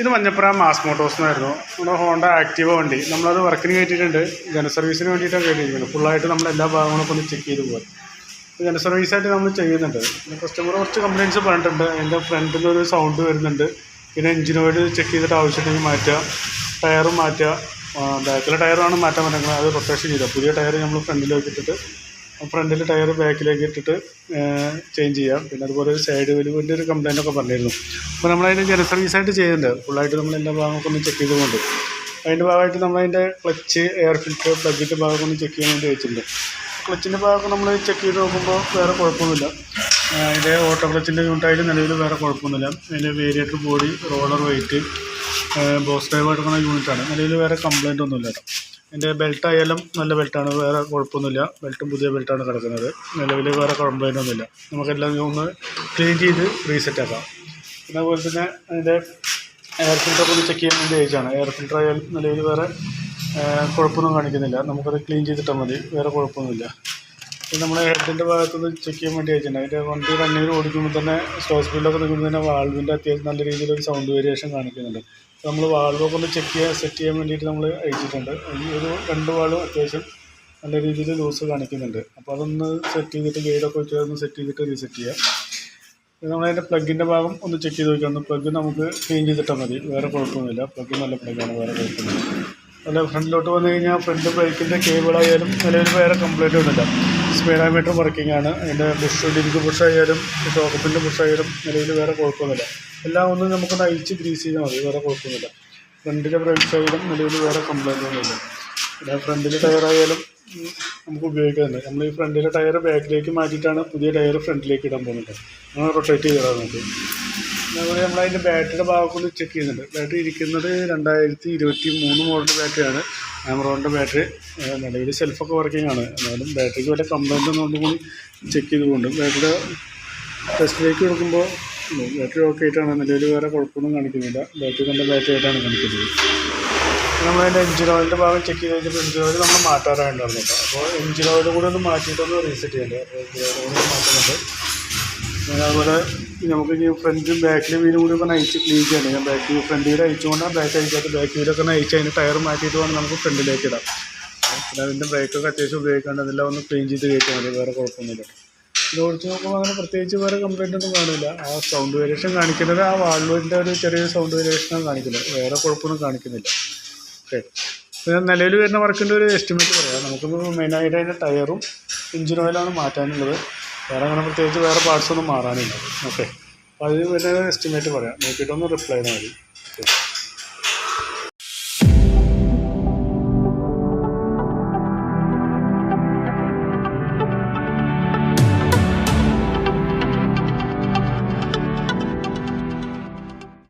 ഇത് Manjappura mass Motors എന്നായിരുന്നു. നമ്മുടെ ഹോണ്ട ആക്റ്റീവ വണ്ടി. നമ്മളത് വർക്കിന് കയറ്റിയിട്ടുണ്ട്. ജനസർവീസിന് വേണ്ടിയിട്ടാണ് കയറ്റിയിരിക്കുന്നത്. ഫുള്ളായിട്ട് നമ്മൾ എല്ലാ ഭാഗങ്ങളും ഒന്ന് ചെക്ക് ചെയ്ത് പോകും ജന സർവീസായിട്ട് നമ്മൾ ചെയ്യുന്നുണ്ട്. കസ്റ്റമർ കുറച്ച് കംപ്ലയിന്റ്സ് പറഞ്ഞിട്ടുണ്ട്. അതിന്റെ ഫ്രണ്ടിൽ ഒരു സൗണ്ട് വരുന്നുണ്ട്. പിന്നെ എഞ്ചിൻ ഓയിൽ ചെക്ക് ചെയ്തിട്ട് ആവശ്യമുണ്ടെങ്കിൽ മാറ്റുക. ടയറും മാറ്റുക. ബാക്കിലെ ടയറാണ് മാറ്റാൻ പറ്റുന്നത് അത് റൊട്ടേഷൻ ചെയ്യുക പുതിയ ടയർ നമ്മൾ ഫ്രണ്ടിൽ ഇട്ടിട്ട് ഫ്രണ്ടിൽ ടയർ ബാക്കിലേക്ക് ഇട്ടിട്ട് ചേഞ്ച് ചെയ്യാം. പിന്നെ അതുപോലെ സൈഡ് വലിവിന്റെ ഒരു കംപ്ലയിന്റ് ഒക്കെ പറഞ്ഞിരുന്നു. അപ്പോൾ നമ്മളതിന്റെ ജന സർവീസായിട്ട് ചെയ്യുന്നുണ്ട്. ഫുള്ളായിട്ട് നമ്മൾ എല്ലാ ഭാഗമൊക്കെ ഒന്ന് ചെക്ക് ചെയ്തുകൊണ്ട്. അതിന്റെ ഭാഗമായിട്ട് നമ്മളതിന്റെ ക്ലച്ച് എയർ ഫിൽറ്റർ പ്ലഗിന്റെ ഭാഗമൊക്കെ ഒന്ന് ചെക്ക് ചെയ്യാൻ വേണ്ടി വെച്ചിട്ടുണ്ട്. ക്ലച്ചിന്റെ ഭാഗമൊക്കെ നമ്മൾ ചെക്ക് ചെയ്ത് നോക്കുമ്പോൾ വേറെ കുഴപ്പമൊന്നുമില്ല. അതിന്റെ ഓട്ടോ ക്ലച്ചിന്റെ യൂണിറ്റായിട്ട് നിലവിൽ വേറെ കുഴപ്പമൊന്നുമില്ല. അതിന്റെ variator body roller weight boss drive എടുക്കുന്ന യൂണിറ്റാണ് നിലവിൽ വേറെ കംപ്ലയിന്റ് ഒന്നുമില്ല കേട്ടോ. അതിന്റെ ബെൽറ്റ് ആയാലും നല്ല ബെൽറ്റാണ് വേറെ കുഴപ്പമൊന്നുമില്ല. ബെൽറ്റും പുതിയ ബെൽറ്റാണ് കിടക്കുന്നത്. നിലവിൽ വേറെ കുഴമ്പൊന്നുമില്ല നമുക്കെല്ലാം ഒന്ന് ക്ലീൻ ചെയ്ത് റീസെറ്റ് ആക്കാം. പിന്നെ അതുപോലെ തന്നെ അതിന്റെ എയർ ഫിൽറ്റർ ഒന്ന് ചെക്ക് ചെയ്യാൻ വേണ്ടി അയച്ചാണ് എയർ ഫിൽറ്റർ ആയാലും നിലവിൽ വേറെ കുഴപ്പമൊന്നും കാണിക്കുന്നില്ല. നമുക്കത് ക്ലീൻ ചെയ്തിട്ടാൽ മതി. വേറെ കുഴപ്പമൊന്നുമില്ല. പിന്നെ നമ്മുടെ ഹെഡിന്റെ ഭാഗത്തുനിന്ന് ചെക്ക് ചെയ്യാൻ വേണ്ടി അയച്ചിട്ടുണ്ട് അതിന്റെ വണ്ടി റണ്ണിൽ ഓടിക്കുമ്പോൾ തന്നെ സ്ലോ സ്പീഡിലൊക്കെ നിൽക്കുമ്പോൾ തന്നെ വാൾവിന്റെ അത്യാവശ്യം നല്ല രീതിയിലൊരു സൗണ്ട് വേരിയേഷൻ കാണിക്കുന്നുണ്ട്. അപ്പോൾ നമ്മൾ വാൾവൊക്കെ ഒന്ന് ചെക്ക് ചെയ്യാൻ സെറ്റ് ചെയ്യാൻ വേണ്ടിയിട്ട് നമ്മൾ അയച്ചിട്ടുണ്ട്. ഈ ഒരു രണ്ട് വാളും അത്യാവശ്യം നല്ല രീതിയിൽ ലൂസ് കാണിക്കുന്നുണ്ട്. അപ്പോൾ അതൊന്ന് സെറ്റ് ചെയ്തിട്ട് ഗൈഡൊക്കെ വെച്ച് ഒന്ന് സെറ്റ് ചെയ്തിട്ട് റീസെറ്റ് ചെയ്യാം. നമ്മളതിന്റെ പ്ലഗിന്റെ ഭാഗം ഒന്ന് ചെക്ക് ചെയ്ത് നോക്കണം പ്ലഗ് നമുക്ക് ക്ലീൻ ചെയ്തിട്ടാൽ മതി. വേറെ കുഴപ്പമൊന്നുമില്ല. പ്ലഗ് നല്ല പ്ലഗാണ് വേറെ കുഴപ്പമൊന്നുമില്ല. അല്ല ഫ്രണ്ടിലോട്ട് വന്നു കഴിഞ്ഞാൽ ഫ്രണ്ട് ബ്രേക്കിന്റെ കേബിളായാലും നിലവിൽ വേറെ കംപ്ലൈന്റ് ഒന്നുമില്ല. സ്പീഡാമീറ്റർ വർക്കിംഗ് ആണ്. അതിന്റെ ബുഷ് ഡിങ്ക് ബുഷ് ആയാലും ടോക്കപ്പിന്റെ ബുഷ് ആയാലും നിലവിൽ വേറെ കുഴപ്പമൊന്നുമില്ല. എല്ലാം ഒന്നും നമുക്ക് അഴിച്ച് ഗ്രീസ് ചെയ്താൽ മതി. വേറെ കുഴപ്പമൊന്നുമില്ല. ഫ്രണ്ടിലെ ബ്രേക്സ് ആയാലും നിലവിൽ വേറെ കംപ്ലൈന്റ് ഒന്നുമില്ല. പിന്നെ ഫ്രണ്ടിലെ ടയറായാലും നമുക്ക് ഉപയോഗിക്കുന്നുണ്ട് നമ്മൾ ഈ ഫ്രണ്ടിലെ ടയർ ബാക്കിലേക്ക് മാറ്റിയിട്ടാണ് പുതിയ ടയർ ഫ്രണ്ടിലേക്ക് ഇടാൻ പോകുന്നത്. അങ്ങനെ റൊട്ടേറ്റ് ചെയ്തിടാൻ നമുക്ക് അതുപോലെ നമ്മൾ അതിന്റെ ബാറ്ററിയുടെ ഭാഗം കൊണ്ട് ചെക്ക് ചെയ്യുന്നുണ്ട്. ബാറ്ററി ഇരിക്കുന്നത് രണ്ടായിരത്തി ഇരുപത്തി മൂന്ന് മോഡൽ ബാറ്ററിയാണ് ആമറോണിന്റെ ബാറ്ററി നിലവിൽ സെൽഫൊക്കെ വർക്കിംഗ് ആണ്. എന്നാലും ബാറ്ററിക്ക് വല്ല കംപ്ലൈന്റ് ഒന്നും കൂടി ചെക്ക് ചെയ്തുകൊണ്ട് ബാറ്ററിയുടെ ടെസ്റ്റിലേക്ക് കൊടുക്കുമ്പോൾ ബാറ്ററി ഓക്കെ ആയിട്ടാണ്. നിലവിൽ വേറെ കുഴപ്പമൊന്നും കാണിക്കുന്നില്ല. ബാറ്ററി നല്ല ബാറ്ററി ആയിട്ടാണ് കാണിക്കുന്നത്. നമ്മളതിന്റെ എഞ്ചിൻ ഓയിലിന്റെ ഭാഗം ചെക്ക് ചെയ്ത് കഴിഞ്ഞപ്പോൾ എഞ്ചിൻ ഓയിൽ നമ്മൾ മാറ്റാറായിട്ടുണ്ടായിരുന്നു കേട്ടോ. അപ്പോൾ എഞ്ചിൻ ഓയിൽ കൂടെ ഒന്ന് മാറ്റിയിട്ടൊന്ന് റീസെറ്റ് ചെയ്യേണ്ടത് എഞ്ചിൻ ഓയിൽ മാറ്റുന്നുണ്ട്. അതുപോലെ നമുക്ക് ഇനി ഫ്രണ്ടും ബാക്കിലെ വീലും കൂടി ഒക്കെ നയിച്ച് ക്ലീൻ ചെയ്യണം. ഞാൻ ബാക്ക് ഫ്രണ്ട് വീൽ അയച്ചുകൊണ്ട് ബാക്ക് അയക്കാത്ത ബാക്ക് വീലൊക്കെ നയിച്ച് അതിന് ടയർ മാറ്റിയിട്ട് വേണം നമുക്ക് ഫ്രണ്ടിലേക്ക് ഇടാം പിന്നെ അതിന്റെ ബ്രേക്കൊക്കെ അത്യാവശ്യം ഉപയോഗിക്കാണ്ട് അതെല്ലാം ഒന്ന് ക്ലീൻ ചെയ്ത് കഴിക്കാൻ മതി വേറെ കുഴപ്പമൊന്നുമില്ല. ഇത് ഓടിച്ച് നോക്കുമ്പോൾ അങ്ങനെ പ്രത്യേകിച്ച് വേറെ കംപ്ലൈന്റ് ഒന്നും കാണില്ല. ആ സൗണ്ട് വേരിയേഷൻ കാണിക്കുന്നത് ആ വാൾവിന്റെ ഒരു ചെറിയ സൗണ്ട് വേരിയേഷനാണ് കാണിക്കുന്നത്. വേറെ കുഴപ്പമൊന്നും കാണിക്കുന്നില്ല. ഓക്കെ പിന്നെ നിലവിൽ വരുന്ന വർക്കിന്റെ ഒരു എസ്റ്റിമേറ്റ് പറയാം. നമുക്ക് മെയിനായിട്ട് അതിന്റെ ടയറും എഞ്ചിൻ ഓയിലാണ് മാറ്റാനുള്ളത്. വേറെ അങ്ങനെ പ്രത്യേകിച്ച് വേറെ പാർട്സ് ഒന്നും മാറാനില്ല. ഓക്കെ അപ്പോൾ അതിന് പിന്നെ എസ്റ്റിമേറ്റ് പറയാം. നോക്കിയിട്ടൊന്ന് റിപ്ലൈ ചെയ്താൽ മതി. ഓക്കെ